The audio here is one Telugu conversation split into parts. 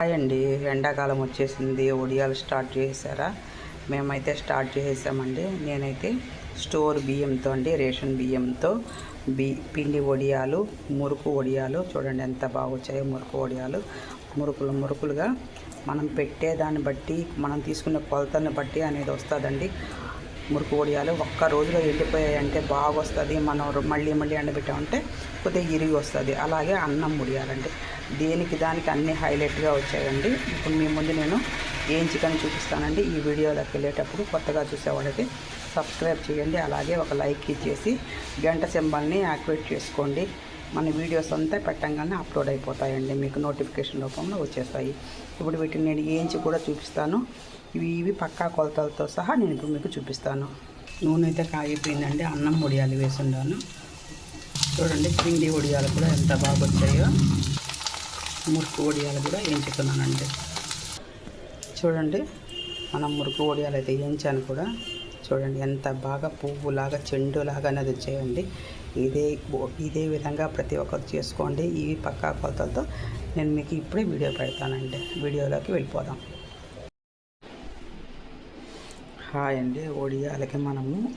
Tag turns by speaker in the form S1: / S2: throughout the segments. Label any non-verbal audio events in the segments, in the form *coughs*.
S1: హాయ్ అండి ఎండాకాలం వచ్చేసింది. ఒడియాలు స్టార్ట్ చేసారా మేమైతే స్టార్ట్ చేసామండి నేనైతే స్టోర్ బియ్యంతో అండి రేషన్ బియ్యంతో బి పిండి వడియాలు మురుకు వడియాలు. చూడండి ఎంత బాగా వచ్చాయో మురుకు వడియాలు. మురుకులు మురుకులుగా మనం పెట్టే దాన్ని బట్టి మనం తీసుకునే కొలతని బట్టి అనేది వస్తుందండి. మురుకు వడియాలు ఒక్క రోజులో ఎండిపోయాయంటే బాగా వస్తుంది మనం మళ్ళీ మళ్ళీ ఎండబెట్టామంటే కొద్దిగా ఇరిగి వస్తుంది అలాగే అన్నం ముడియాలండి. దేనికి దానికి అన్ని హైలైట్గా వచ్చాయండి. ఇప్పుడు మీ ముందు నేను ఏం చికెన్ చూపిస్తానండి. ఈ వీడియోలోకి వెళ్ళేటప్పుడు కొత్తగా చూసేవాళ్ళకి సబ్స్క్రైబ్ చేయండి. అలాగే ఒక లైక్ ఇచ్చేసి గంట సింబల్ని యాక్టివేట్ చేసుకోండి. మన వీడియోస్ అంతా పెట్టంగానే అప్లోడ్ అయిపోతాయండి. మీకు నోటిఫికేషన్ రూపంలో వచ్చేస్తాయి. ఇప్పుడు వీటిని నేను ఏంచి కూడా చూపిస్తాను. ఇవి ఇవి పక్కా కొలతలతో సహా నేను ఇప్పుడు మీకు చూపిస్తాను. నూనె అయితే కాగిపోయిందండి అన్నం వడియాలు వేసుండాను. చూడండి పిండి వడియాలు కూడా ఎంత బాగా వచ్చాయో మురుకు వడియాలు కూడా వేయించుకున్నానండి. చూడండి మనం మురుకు వడియాలు అయితే వేయించాను కూడా. చూడండి ఎంత బాగా పువ్వులాగా చెండులాగా అనేది వచ్చాయండి. ఇదే ఇదే విధంగా ప్రతి ఒక్కరు చేసుకోండి. ఇవి పక్కా కొలతలతో నేను మీకు ఇప్పుడే వీడియో పెడతానండి. వీడియోలోకి వెళ్ళిపోదాం. హాయ్ అండి. ఒడియాలకి మనము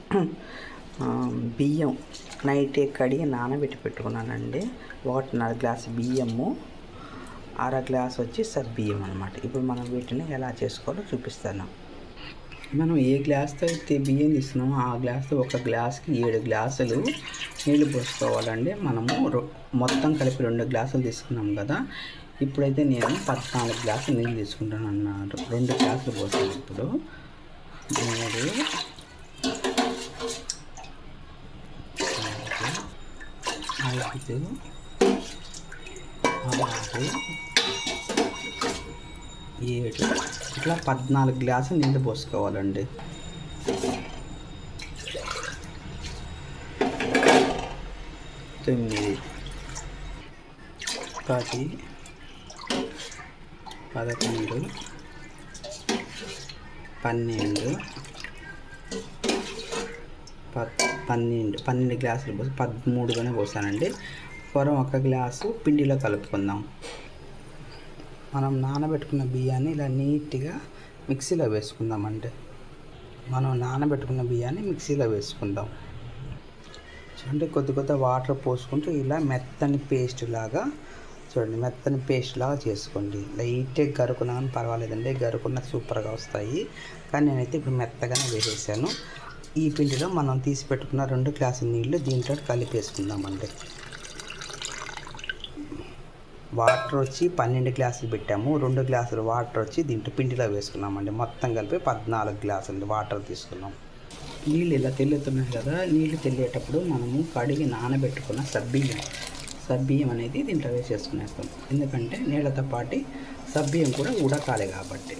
S1: బియ్యం నైట్ కడిగి నానబెట్టి పెట్టుకున్నానండి. ఒకటిన్నర గ్లాస్ బియ్యము అర గ్లాస్ వచ్చి సబ్బియ్యం అనమాట ఇప్పుడు మనం వీటిని ఎలా చేసుకోవాలో చూపిస్తాను. మనం ఏ గ్లాస్తో అయితే బియ్యం తీసుకున్నామో ఆ గ్లాస్తో ఒక గ్లాస్కి ఏడు గ్లాసులు నీళ్ళు పోసుకోవాలండి. మనము రొ- మొత్తం కలిపి రెండు గ్లాసులు తీసుకున్నాం కదా. ఇప్పుడైతే నేను పద్నాలుగు గ్లాసులు నీళ్ళు తీసుకుంటాను అన్నారు రెండు గ్లాసులు పోసాను ఇప్పుడు. మూడు నాలుగు, ఐదు ఆరు ఏడు. ఇట్లా పద్నాలుగు గ్లాసులు నీళ్ళు పోసుకోవాలండి. తొమ్మిది పది పదకొండు పన్నెండు. పన్నెండు. పన్నెండు గ్లాసులు పోసి పదమూడుగానే పోసానండి పూర్వం ఒక గ్లాసు పిండిలో కలుపుకుందాం. మనం నానబెట్టుకున్న బియ్యాన్ని ఇలా నీట్గా మిక్సీలో వేసుకుందామండి. మనం నానబెట్టుకున్న బియ్యాన్ని మిక్సీలో వేసుకుందాం. చూడండి కొద్ది కొద్ది వాటర్ పోసుకుంటూ ఇలా మెత్తని పేస్ట్ లాగా చూడండి మెత్తని పేస్ట్ లాగా చేసుకోండి. లైట్గా గరుకున్నా కానీ పర్వాలేదండి గరుకున్న సూపర్గా వస్తాయి. కానీ నేనైతే ఇప్పుడు మెత్తగానే వేసేసాను. ఈ పిండిలో మనం తీసి పెట్టుకున్న రెండు గ్లాసుల నీళ్ళు దీంట్లో కలిపేసుకుందామండి వాటర్ వచ్చి పన్నెండు గ్లాసులు పెట్టాము. రెండు గ్లాసులు వాటర్ వచ్చి దీంట్లో పిండిలో వేసుకున్నామండి. మొత్తం కలిపి పద్నాలుగు గ్లాసులు వాటర్ తీసుకున్నాం. నీళ్ళు ఇలా తెల్లుతున్నాయి కదా నీళ్ళు తెల్లేటప్పుడు మనము కడిగి నానబెట్టుకున్న సబ్బియ్యం సబ్బియ్యం అనేది దీంట్లో వేసేసుకునేస్తాం ఎందుకంటే నీళ్ళతో పాటు సబ్బియ్యం కూడా ఉడకాలి కాబట్టి.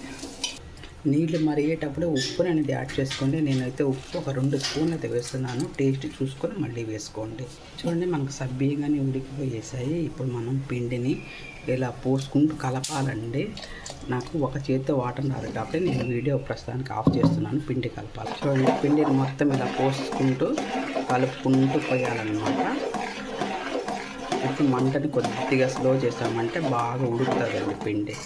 S1: నీళ్ళు మరిగేటప్పుడు ఉప్పుని అనేది యాడ్ చేసుకోండి. నేనైతే ఉప్పు ఒక రెండు స్పూన్లు అయితే వేస్తున్నాను. టేస్ట్ చూసుకొని మళ్ళీ వేసుకోండి. చూడండి మనకు సబ్బీగానే ఉడికిపోయేసాయి. ఇప్పుడు మనం పిండిని ఇలా పోసుకుంటూ కలపాలండి. నాకు ఒక చేతితో వాటర్ రాదు కాబట్టి నేను వీడియో ప్రస్తుతానికి ఆఫ్ చేస్తున్నాను పిండి కలపాలి. చూడండి పిండిని మొత్తం ఇలా పోసుకుంటూ కలుపుకుంటూ పోయాలన్నమాట. ఇప్పుడు మంటని కొద్దిగా స్లో చేసామంటే బాగా ఉడుకుతుందండి పిండి.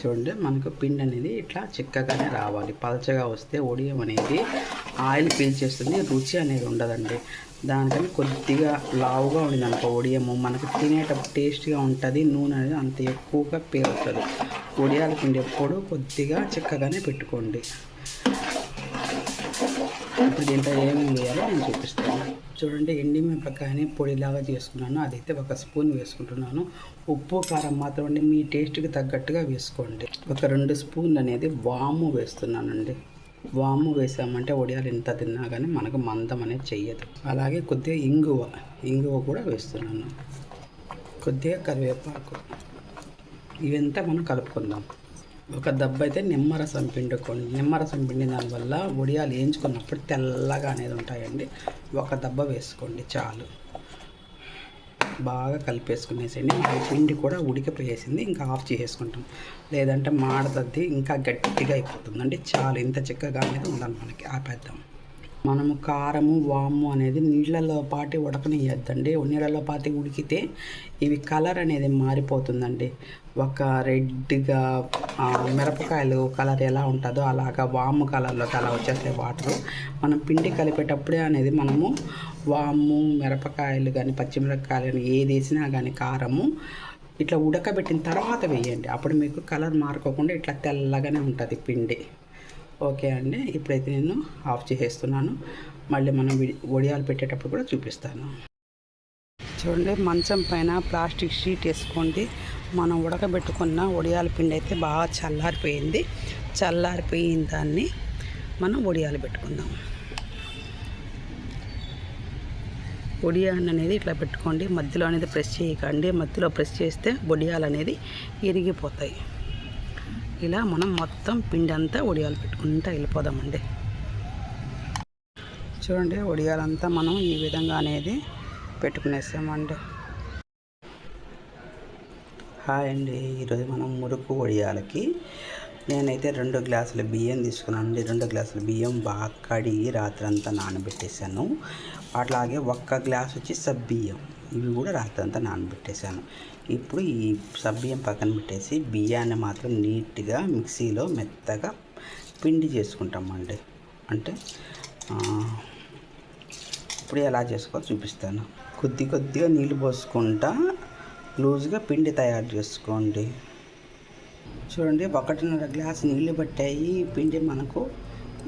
S1: చూడండి మనకు పిండి అనేది ఇట్లా చిక్కగానే రావాలి. పలచగా వస్తే ఒడియం అనేది ఆయిల్ పీల్చేస్తుంది రుచి అనేది ఉండదండి. దానికని కొద్దిగా లావుగా ఉండింది అనుకో ఉడియము మనకు తినేటప్పుడు టేస్ట్గా ఉంటుంది నూనె అనేది అంత ఎక్కువగా పేరుతుంది. ఒడియాల పిండి ఎప్పుడు కొద్దిగా చిక్కగానే పెట్టుకోండి. ఇప్పుడు దీంట్లో ఏమేమి వేయాలో నేను చూపిస్తాను. చూడండి ఎండి మిరపకాయని పొడిలాగా చేసుకున్నాను. అదైతే ఒక స్పూన్ వేసుకుంటున్నాను. ఉప్పు కారం మాత్రం అండి మీ టేస్ట్కి తగ్గట్టుగా వేసుకోండి. ఒక రెండు స్పూన్లు అనేది వాము వేస్తున్నానండి. వాము వేసామంటే వడియాలు ఎంత తిన్నా కానీ మనకు మందం అనేది చెయ్యదు. అలాగే కొద్దిగా ఇంగువ ఇంగువ కూడా వేస్తున్నాను. కొద్దిగా కరివేపాకు. ఇవంతా మనం కలుపుకుందాం. ఒక దెబ్బ అయితే నిమ్మరసం పిండుకోండి. నిమ్మరసం పిండిన దానివల్ల ఉడియాలు వేయించుకున్నప్పుడు తెల్లగా అనేది ఉంటాయండి. ఒక దెబ్బ వేసుకోండి చాలు. బాగా కలిపేసుకునేసండి పిండి కూడా ఉడికిపోయేసింది. ఇంకా ఆఫ్ చేసేసుకుంటాం. లేదంటే మాడతద్ది. ఇంకా గట్టిగా అయిపోతుందండి. చాలు. ఇంత చిక్కగా అనేది ఉండాలి మనకి. ఆపేద్దాం. మనము కారము వాము అనేది నీళ్ళలో పాటి ఉడకనియద్దండి నీళ్ళలో పాటి ఉడికితే ఇవి కలర్ అనేది మారిపోతుందండి. ఒక రెడ్గా మిరపకాయలు కలర్ ఎలా ఉంటుందో అలాగా వాము కలర్లోకి అలా వచ్చేస్తాయి వాటరు మనం పిండి కలిపేటప్పుడే అనేది మనము వాము మిరపకాయలు కానీ పచ్చిమిరపకాయలు కానీ ఏది వేసినా కానీ కారము ఇట్లా ఉడకబెట్టిన తర్వాత వేయండి. అప్పుడు మీకు కలర్ మారుకోకుండా ఇట్లా తెల్లగానే ఉంటుంది పిండి. ఓకే అండి. ఇప్పుడైతే నేను ఆఫ్ చేసేస్తున్నాను. మళ్ళీ మనం వడియాలు పెట్టేటప్పుడు కూడా చూపిస్తాను. చూడండి మంచం పైన ప్లాస్టిక్ షీట్ వేసుకోండి. మనం ఉడకబెట్టుకున్న వడియాల పిండి అయితే బాగా చల్లారిపోయింది. చల్లారిపోయిన దాన్ని మనం వడియాలు పెట్టుకుందాం. వడియాలు అనేది ఇట్లా పెట్టుకోండి. మధ్యలో అనేది ప్రెస్ చేయకండి. మధ్యలో ప్రెస్ చేస్తే ఒడియాలు అనేది ఇరిగిపోతాయి. ఇలా మనం మొత్తం పిండి అంతా వడియాలు పెట్టుకుంటూ వెళ్ళిపోదామండి. చూడండి వడియాలంతా మనం ఈ విధంగా అనేది పెట్టుకునేసామండి. హాయ్ అండి ఈరోజు మనం మురుకు వడియాలకి నేనైతే రెండు గ్లాసుల బియ్యం తీసుకున్నానండి. రెండు గ్లాసుల బియ్యం బాగా కడిగి రాత్రంతా నానబెట్టేశాను. అట్లాగే ఒక్క గ్లాస్ వచ్చి సబ్బియ్యం. ఇవి కూడా రాత్రంతా నానబెట్టేశాను. ఇప్పుడు ఈ సబ్బియ్యం పక్కన పెట్టేసి బియ్యాన్ని మాత్రం నీట్గా మిక్సీలో మెత్తగా పిండి చేసుకుంటామండి. అంటే ఇప్పుడు ఎలా చేసుకోవాలో చూపిస్తాను. కొద్ది కొద్దిగా నీళ్ళు పోసుకుంటా లూజ్గా పిండి తయారు చేసుకోండి. చూడండి ఒకటిన్నర గ్లాస్ నీళ్ళు పట్టాయి. పిండి మనకు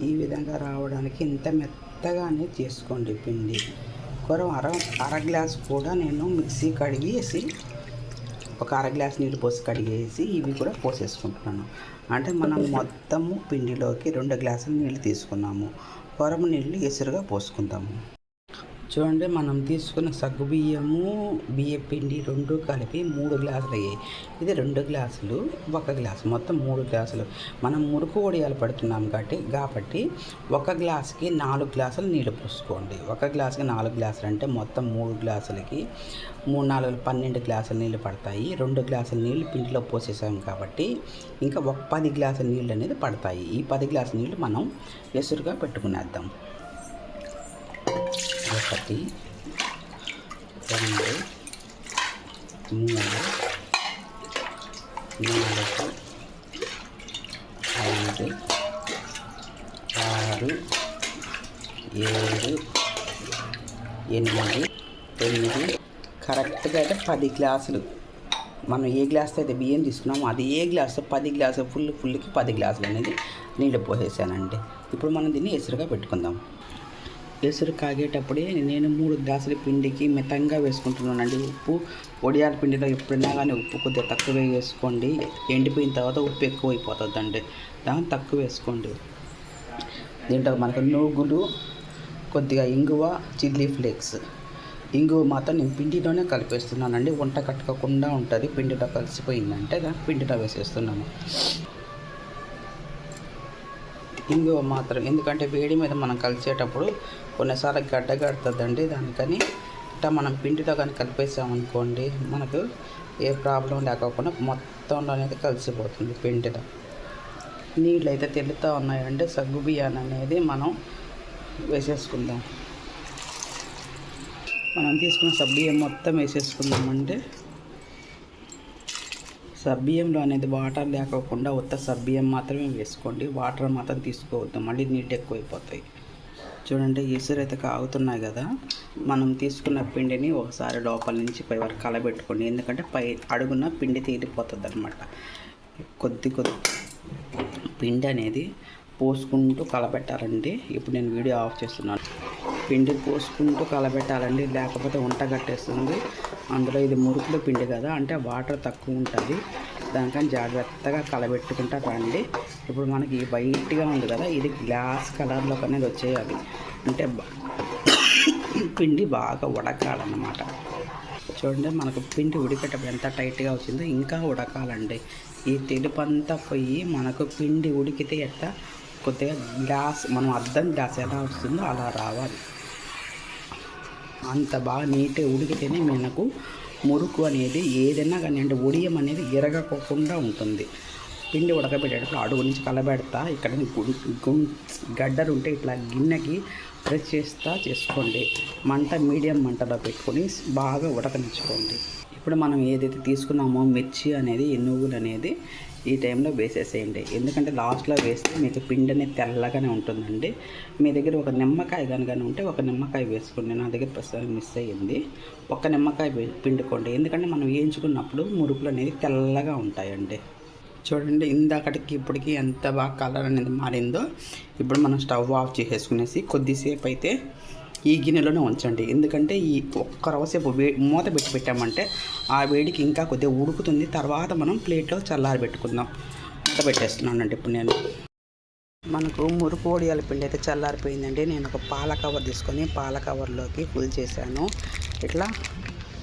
S1: ఈ విధంగా రావడానికి ఇంత మెత్తగానే చేసుకోండి పిండి. కూర అర అర గ్లాస్ కూడా నేను మిక్సీ కడిగేసి ఒక అర గ్లాస్ నీళ్ళు పోసి కడిగేసి ఇవి కూడా పోసేసుకుంటున్నాను. అంటే మనం మొత్తము పిండిలోకి రెండు గ్లాసులు నీళ్ళు తీసుకున్నాము. కొరము నీళ్ళు ఎసురుగా పోసుకుందాము. చూడండి మనం తీసుకున్న సగ్గు బియ్యము బియ్య పిండి రెండు కలిపి మూడు గ్లాసులు అయ్యాయి. ఇది రెండు గ్లాసులు ఒక గ్లాసు. మొత్తం మూడు గ్లాసులు. మనం మురుకు వడియాలు పడుతున్నాం కాబట్టి కాబట్టి ఒక గ్లాసుకి నాలుగు గ్లాసులు నీళ్ళు పోసుకోండి. ఒక గ్లాసుకి నాలుగు గ్లాసులు అంటే మొత్తం మూడు గ్లాసులకి మూడు నాలుగు పన్నెండు గ్లాసుల నీళ్ళు పడతాయి. రెండు గ్లాసుల నీళ్ళు పిండిలో పోసేసాం కాబట్టి ఇంకా ఒక పది గ్లాసుల నీళ్ళు అనేది పడతాయి. ఈ పది గ్లాసుల నీళ్ళు మనం ఎసురుగా పెట్టుకునేద్దాం. ఒకటి రెండు మూడు నాలుగు ఐదు ఆరు ఏడు ఎనిమిది తొమ్మిది. కరెక్ట్గా అయితే పది గ్లాసులు. మనం ఏ గ్లాస్ అయితే బియ్యం తీసుకున్నామో అది ఏ గ్లాసు పది గ్లాసు ఫుల్ ఫుల్కి పది గ్లాసులు అనేది నీళ్ళు పోసేసానండి. ఇప్పుడు మనం దీన్ని ఎసురుగా పెట్టుకుందాం. పెసరు కాగేటప్పుడే నేను మూడు గ్లాసుల పిండికి మితంగా వేసుకుంటున్నానండి. ఉప్పు వడియాల పిండిలో ఎప్పుడైనా కానీ ఉప్పు కొద్దిగా తక్కువ వేసుకోండి. ఎండిపోయిన తర్వాత ఉప్పు ఎక్కువ అయిపోతుందండి దాన్ని తక్కువ వేసుకోండి. దీంట్లో మనకు నూగులు కొద్దిగా ఇంగువ చిల్లీ ఫ్లేక్స్. ఇంగువ మాత్రం నేను పిండిలోనే కలిపేస్తున్నానండి. వంట కట్టుకోకుండా ఉంటుంది. పిండిలో కలిసిపోయిందంటే దాన్ని పిండిలో వేసేస్తున్నాను. ఇంగువ మాత్రం ఎందుకంటే వేడి మీద మనం కలిసేటప్పుడు కొన్నిసార్లు గడ్డ కడుతుందండి దానికని. ఇట్లా మనం పిండిలో కానీ కలిపేసామనుకోండి మనకు ఏ ప్రాబ్లం లేకోకుండా మొత్తంలో అనేది కలిసిపోతుంది పిండిలో. నీళ్ళు అయితే తెలుస్తూ ఉన్నాయంటే సగ్గు బియ్యాన్ని అనేది మనం వేసేసుకుందాం. మనం తీసుకున్న సబ్బియ్యం మొత్తం వేసేసుకుందామంటే సబ్బియ్యంలో అనేది వాటర్ లేకోకుండా ఉత్త సబ్బియ్యం మాత్రమే వేసుకోండి. వాటర్ మాత్రం తీసుకోవద్దు. మళ్ళీ నీళ్ళు ఎక్కువైపోతాయి. చూడండి ఈసురు అయితే కాగుతున్నాయి కదా. మనం తీసుకున్న పిండిని ఒకసారి లోపల నుంచి పై వరకు కలబెట్టుకోండి. ఎందుకంటే పై అడుగున పిండి తీరిపోతుంది అనమాట కొద్ది కొద్ది పిండి అనేది పోసుకుంటూ కలబెట్టాలండి. ఇప్పుడు నేను వీడియో ఆఫ్ చేస్తున్నాను. పిండి పోసుకుంటూ కలబెట్టాలండి. లేకపోతే వంట కట్టేస్తుంది. అందులో ఇది మురుకుల పిండి కదా అంటే వాటర్ తక్కువ ఉంటుంది. దానికని జాగ్రత్తగా కలబెట్టుకుంటా రండి. ఇప్పుడు మనకి వైట్గా ఉంది కదా ఇది గ్లాస్ కలర్లోకి అనేది వచ్చేయాలి. అంటే *coughs* పిండి బాగా ఉడకాలన్నమాట. చూడండి మనకు పిండి ఉడికేటప్పుడు ఎంత టైట్గా వచ్చిందో ఇంకా ఉడకాలండి. ఈ తెలుపంతా పోయి మనకు పిండి ఉడికితే ఎట్లా? కొద్దిగా గ్లాస్ మనం అర్థం గ్లాస్ ఎలా వస్తుందో అలా రావాలి. అంత బాగా నీట్గా ఉడికితేనే మనకు మురుకు అనేది ఏదైనా కానీ అంటే ఉడియం అనేది ఎరగకోకుండా ఉంటుంది. పిండి ఉడకబెట్టేటప్పుడు అడుగు నుంచి కలబెడతా ఇక్కడ గడ్డలు ఉంటే ఇట్లా గిన్నెకి ప్రెస్ చేస్తా చేసుకోండి. మంట మీడియం మంటలో పెట్టుకొని బాగా ఉడకనిచ్చుకోండి. ఇప్పుడు మనం ఏదైతే తీసుకున్నామో మిర్చి అనేది ఈ నువ్వులు అనేది ఈ టైంలో వేసేసేయండి. ఎందుకంటే లాస్ట్లో వేస్తే మీకు పిండి అనేది తెల్లగానే ఉంటుందండి. మీ దగ్గర ఒక నిమ్మకాయ కనుకనే ఉంటే ఒక నిమ్మకాయ వేసుకోండి. నా దగ్గర ప్రస్తుతానికి మిస్ అయ్యింది. ఒక నిమ్మకాయ పిండుకోండి. ఎందుకంటే మనం వేయించుకున్నప్పుడు మురుకులు అనేది తెల్లగా ఉంటాయండి. చూడండి ఇందాకటికి ఇప్పటికి ఎంత బాగా కలర్ అనేది మారిందో. ఇప్పుడు మనం స్టవ్ ఆఫ్ చేసేసుకునేసి కొద్దిసేపు అయితే ఈ గిన్నెలోనే ఉంచండి. ఎందుకంటే ఈ ఒక్క రవసేపు వే మూత పెట్టి పెట్టామంటే ఆ వేడికి ఇంకా కొద్దిగా ఉడుకుతుంది. తర్వాత మనం ప్లేట్లో చల్లారి పెట్టుకుందాం మూత పెట్టేస్తున్నానండి ఇప్పుడు నేను. మనకు మురుకు ఒడియాల పిండి అయితే చల్లారిపోయిందండి. నేను ఒక పాల కవర్ తీసుకొని పాల కవర్లోకి ఫుల్ చేశాను. ఇట్లా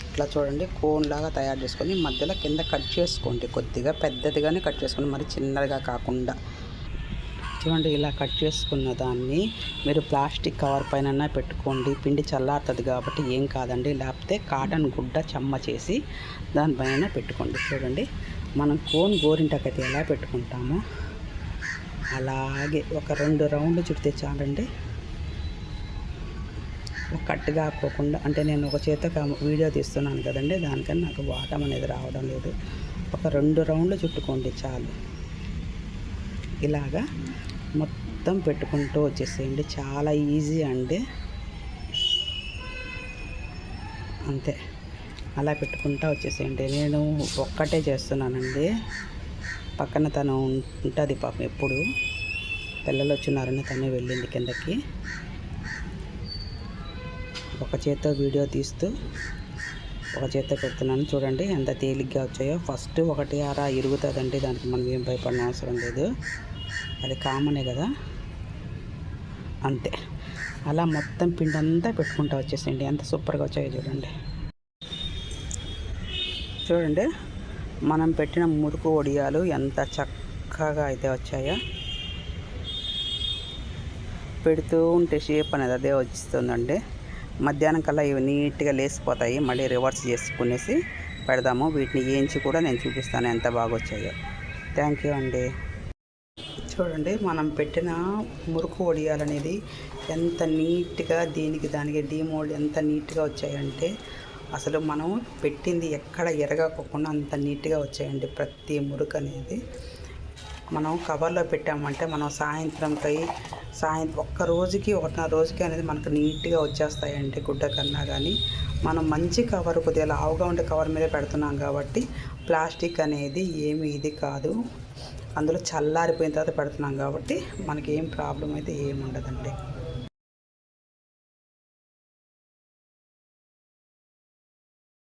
S1: ఇట్లా చూడండి కోన్ లాగా తయారు చేసుకొని మధ్యలో కింద కట్ చేసుకోండి. కొద్దిగా పెద్దదిగానే కట్ చేసుకోండి మరి చిన్నదిగా కాకుండా. చూడండి ఇలా కట్ చేసుకున్న దాన్ని మీరు ప్లాస్టిక్ కవర్ పైన పెట్టుకోండి. పిండి చల్లారుతుంది కాబట్టి ఏం కాదండి. లేకపోతే కాటన్ గుడ్డ చెమ్మ చేసి దానిపైన పెట్టుకోండి. చూడండి. మనం కోన్ గోరింటకైతే ఎలా పెట్టుకుంటామో అలాగే ఒక రెండు రౌండ్లు చుడితే చాలండి. కట్ కాకోకుండా అంటే నేను ఒక చేత వీడియో తీస్తున్నాను కదండి. దానికని నాకు వాటం అనేది రావడం లేదు. ఒక రెండు రౌండ్లు చుట్టుకోండి చాలు. ఇలాగా మొత్తం పెట్టుకుంటూ వచ్చేసేయండి. చాలా ఈజీ అండి. అంతే. అలా పెట్టుకుంటా వచ్చేసేయండి. నేను ఒక్కటే చేస్తున్నానండి. పక్కన తను ఉంటుంది పాపం ఎప్పుడు. పిల్లలు వచ్చినారని తనే వెళ్ళింది కిందకి. ఒక చేత్తో వీడియో తీస్తూ ఒక చేత్తో పెడుతున్నాను. చూడండి ఎంత తేలిగ్గా వచ్చాయో. ఫస్ట్ ఒకటి అరా ఇరుగుతుందండి. దానికి మనం ఏం భయపడిన అవసరం లేదు. అది కామనే కదా? అంతే. అలా మొత్తం పిండి అంతా పెట్టుకుంటా వచ్చేసండి ఎంత సూపర్గా వచ్చాయో చూడండి. చూడండి మనం పెట్టిన మురుకు ఒడియాలు ఎంత చక్కగా అయితే వచ్చాయో. పెడుతూ ఉంటే షేప్ అనేది అదే వచ్చిస్తుందండి మధ్యాహ్నం కల్లా ఇవి నీట్గా లేసిపోతాయి. మళ్ళీ రివర్స్ చేసుకునేసి పెడదాము. వీటిని వేయించి కూడా నేను చూపిస్తాను ఎంత బాగా వచ్చాయో. థ్యాంక్ యూ అండి. చూడండి మనం పెట్టిన మురుకు వడియాలు అనేది ఎంత నీట్గా దీనికి దానికి డీమోల్డ్ ఎంత నీట్గా వచ్చాయంటే అసలు మనం పెట్టింది ఎక్కడ ఎరగకోకుండా అంత నీట్గా వచ్చాయండి ప్రతి మురుకు అనేది మనం కవర్లో పెట్టామంటే మనం సాయంత్రంపై సాయంత్రం ఒక్క రోజుకి ఒకటిన్నర రోజుకి అనేది మనకు నీట్గా వచ్చేస్తాయండి గుడ్డ కన్నా కానీ మనం మంచి కవర్ కొద్దిగా లావుగా ఉండే కవర్ మీద పెడుతున్నాం కాబట్టి ప్లాస్టిక్ అనేది ఏమి ఇది కాదు. అందులో చల్లారిపోయిన తర్వాత పెడుతున్నాం కాబట్టి మనకి ఏం ప్రాబ్లం అయితే ఏమి ఉండదండి.